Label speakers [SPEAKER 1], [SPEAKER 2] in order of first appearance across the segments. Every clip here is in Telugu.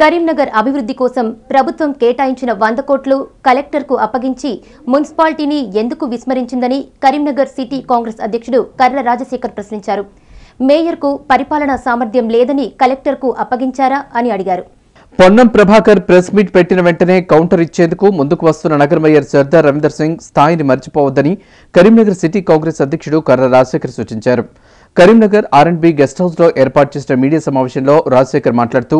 [SPEAKER 1] కరీంనగర్ అభివృద్ధి కోసం ప్రభుత్వం కేటాయించిన వంద కోట్లు కలెక్టర్కు అప్పగించి మున్సిపాలిటీని ఎందుకు విస్మరించిందని కరీంనగర్ సిటీ కాంగ్రెస్ అధ్యక్షుడు కర్ర రాజశేఖర్ ప్రశ్నించారు. మేయర్కు పరిపాలనా సామర్థ్యం లేదని కలెక్టర్కు అప్పగించారా అని అడిగారు.
[SPEAKER 2] పొన్నం ప్రభాకర్ ప్రెస్ మీట్ పెట్టిన వెంటనే కౌంటర్ ఇచ్చేందుకు ముందుకు వస్తున్న నగర మేయర్ సర్దార్ రవీందర్ సింగ్ స్థాయిని మర్చిపోవద్దని కరీంనగర్ సిటీ కాంగ్రెస్ అధ్యక్షుడు కర్ర రాజశేఖర్ సూచించారు. Karimnagar R and B guest హౌస్లో ఏర్పాటు చేసిన మీడియా సమావేశంలో రాజశేఖర్ మాట్లాడుతూ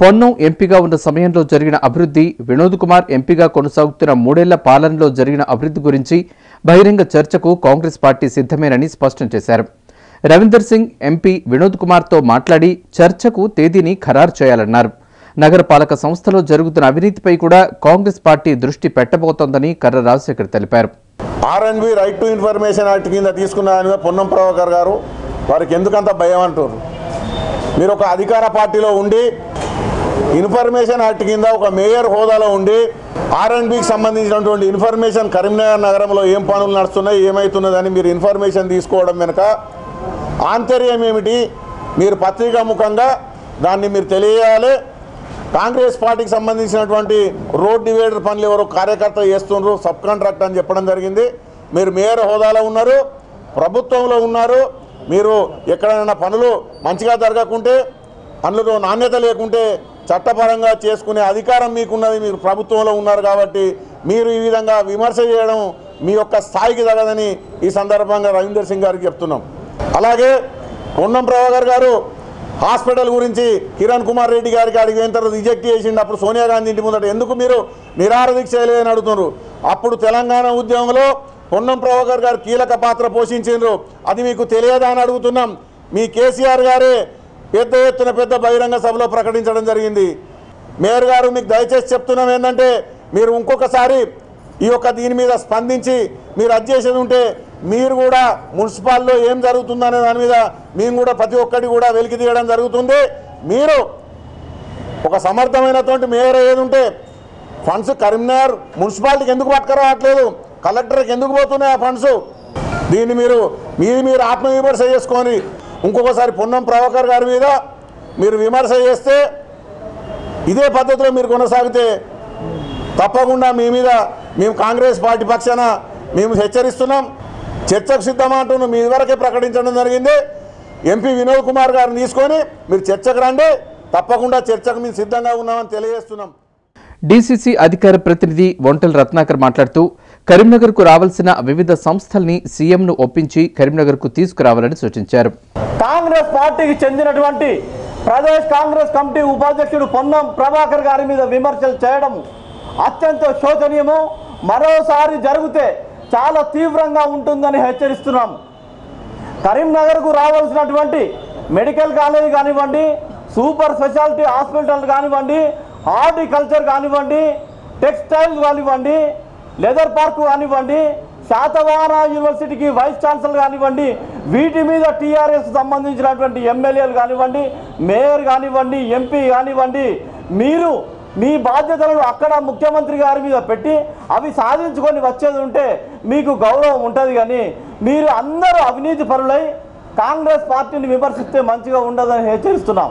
[SPEAKER 2] పొన్నం ఎంపీగా ఉన్న సమయంలో జరిగిన అభివృద్ధి వినోద్ కుమార్ ఎంపీగా కొనసాగుతున్న మూడేళ్ళ పాలనలో జరిగిన అభివృద్ధి గురించి బహిరంగ చర్చకు కాంగ్రెస్ పార్టీ సిద్ధమేనని స్పష్టం చేశారు. రవీందర్ సింగ్ ఎంపీ వినోద్ కుమార్తో మాట్లాడి చర్చకు తేదీని ఖరారు చేయాలన్నారు. నగరపాలక సంస్థలో జరుగుతున్న అవినీతిపై కూడా కాంగ్రెస్ పార్టీ దృష్టి పెట్టబోతోందని కర్ర రాజశేఖర్ తెలిపారు.
[SPEAKER 3] R and B right to information act కింద తీసుకున్న పొన్నం ప్రభాకర్ గారు వారికి ఎందుకంత భయం అంటారు మీరు ఒక అధికార పార్టీలో ఉండి ఇన్ఫర్మేషన్ యాక్ట్ కింద ఒక మేయర్ హోదాలో ఉండి ఆర్ఎన్బికి సంబంధించినటువంటి ఇన్ఫర్మేషన్ కరీంనగర్ నగరంలో ఏం పనులు నడుస్తున్నాయి ఏమవుతున్నదని మీరు ఇన్ఫర్మేషన్ తీసుకోవడం వెనుక ఆంతర్యం ఏమిటి? మీరు పత్రికా ముఖంగా దాన్ని మీరు తెలియాలి కాంగ్రెస్ పార్టీకి సంబంధించినటువంటి రోడ్ డివైడర్ పనులు ఎవరు కార్యకర్త చేస్తున్నారు సబ్ కాంట్రాక్ట్ అని చెప్పడం జరిగింది. మీరు మేయర్ హోదాలో ఉన్నారు ప్రభుత్వంలో ఉన్నారు. మీరు ఎక్కడైనా పనులు మంచిగా జరగకుంటే పనులతో నాణ్యత లేకుంటే చట్టపరంగా చేసుకునే అధికారం మీకున్నది మీరు ప్రభుత్వంలో ఉన్నారు కాబట్టి మీరు ఈ విధంగా విమర్శ చేయడం మీ యొక్క స్థాయికి తగదని ఈ సందర్భంగా రవీందర్ సింగ్ గారికి చెప్తున్నాం. అలాగే పొన్నం ప్రభాకర్ గారు హాస్పిటల్ గురించి కిరణ్ కుమార్ రెడ్డి గారికి అడిగి తర్వాత రిజెక్ట్ చేసిండు. అప్పుడు సోనియా గాంధీ ఇంటి ముందట ఎందుకు మీరు నిరాహార దీక్ష చేయలేదని అడుగుతున్నారు? అప్పుడు తెలంగాణ ఉద్యమంలో పొన్నం ప్రభాకర్ గారు కీలక పాత్ర పోషించారు అది మీకు తెలియదా అని అడుగుతున్నాం. మీ కేసీఆర్ గారే పెద్ద ఎత్తున పెద్ద బహిరంగ సభలో ప్రకటించడం జరిగింది. మేయర్ గారు మీకు దయచేసి చెప్తున్నాం ఏంటంటే మీరు ఇంకొకసారి ఈ యొక్క దీని మీద స్పందించి మీరు అది చేసేది ఉంటే మీరు కూడా మున్సిపాల్లో ఏం జరుగుతుందనే దాని మీద మేము కూడా ప్రతి ఒక్కటి కూడా వెలికి తీయడం జరుగుతుంది. మీరు ఒక సమర్థమైనటువంటి మేయర్ ఏది ఉంటే ఫండ్స్ కరీంనగర్ మున్సిపాలిటీకి ఎందుకు పట్టుకురావట్లేదు? కలెక్టర్కి ఎందుకు పోతున్నాయి ఆ ఫండ్స్? దీన్ని మీరు మీరు మీరు ఆత్మవిమర్శ చేసుకొని ఇంకొకసారి పొన్నం ప్రభాకర్ గారి మీద మీరు విమర్శ చేస్తే ఇదే పద్ధతిలో మీరు కొనసాగితే తప్పకుండా మీ మీద మేము కాంగ్రెస్ పార్టీ పక్షాన మేము హెచ్చరిస్తున్నాం. చర్చకు సిద్ధమా అంటూ మీ వరకే ప్రకటించడం జరిగింది. ఎంపీ వినోద్ కుమార్ గారిని తీసుకొని మీరు చర్చకు రండి. తప్పకుండా చర్చకు మేము సిద్ధంగా ఉన్నామని తెలియజేస్తున్నాం.
[SPEAKER 2] డీసీసీ అధికార ప్రతినిధి ఒంటల్ రత్నాకర్ మాట్లాడుతూ కరీంనగర్కు రావాల్సిన వివిధ సంస్థల్ని సీఎంను ఒప్పించి కరీంనగర్కు తీసుకురావాలని సూచించారు.
[SPEAKER 4] కాంగ్రెస్ పార్టీకి చెందినటువంటి ప్రదేశ్ కాంగ్రెస్ కమిటీ ఉపాధ్యక్షుడు పొన్నం ప్రభాకర్ గారి మీద విమర్శలు చేయడం అత్యంత శోచనీయము మరోసారి జరిగితే చాలా తీవ్రంగా ఉంటుందని హెచ్చరిస్తున్నాం. కరీంనగర్కు రావాల్సినటువంటి మెడికల్ కాలేజ్ కానివ్వండి సూపర్ స్పెషాలిటీ హాస్పిటల్ కానివ్వండి హార్టికల్చర్ కానివ్వండి టెక్స్టైల్స్ కానివ్వండి లెదర్ పార్క్ కానివ్వండి శాతవాహన యూనివర్సిటీకి వైస్ ఛాన్సలర్ కానివ్వండి వీటి మీద టీఆర్ఎస్ సంబంధించినటువంటి ఎమ్మెల్యేలు కానివ్వండి మేయర్ కానివ్వండి ఎంపీ కానివ్వండి మీరు మీ బాధ్యతలను అక్కడ ముఖ్యమంత్రి గారి మీద పెట్టి అవి సాధించుకొని వచ్చేది ఉంటే మీకు గౌరవం ఉంటుంది కానీ మీరు అందరూ అవినీతి పరులై కాంగ్రెస్ పార్టీని విమర్శిస్తే మంచిగా ఉండదని హెచ్చరిస్తున్నాం.